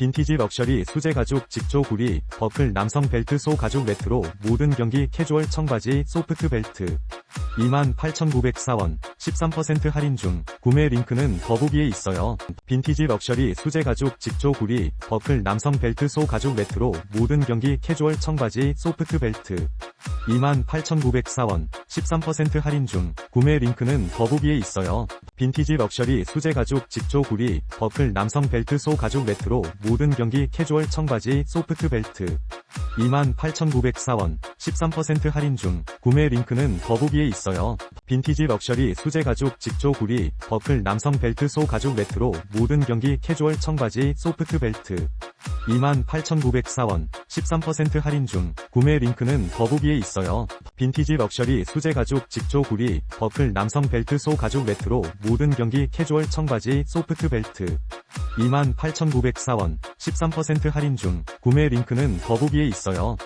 빈티지 럭셔리 수제 가죽 직조 구리 버클 남성 벨트 소 가죽 레트로 모든 경기 캐주얼 청바지 소프트 벨트 28,904원 13% 할인 중 구매 링크는 더보기에 있어요. 빈티지 럭셔리 수제 가죽 직조 구리 버클 남성 벨트 소 가죽 레트로 모든 경기 캐주얼 청바지 소프트 벨트 28,904원 13% 할인 중 구매 링크는 더보기에 있어요. 빈티지 럭셔리 수제 가죽 직조 구리 버클 남성 벨트 소 가죽 레트로 모든 경기 캐주얼 청바지 소프트 벨트 28,904원 13% 할인 중 구매 링크는 더보기에 있어요. 빈티지 럭셔리 수제 가죽 직조 구리 버클 남성 벨트 소 가죽 레트로 모든 경기 캐주얼 청바지 소프트 벨트 28,904원 13% 할인 중 구매 링크는 더보기에 있어요. 빈티지 럭셔리 수제 가죽 직조 구리 버클 남성 벨트 소 가죽 레트로 모든 경기 캐주얼 청바지 소프트 벨트 28,904원 13% 할인 중 구매 링크는 더보기에 있어요.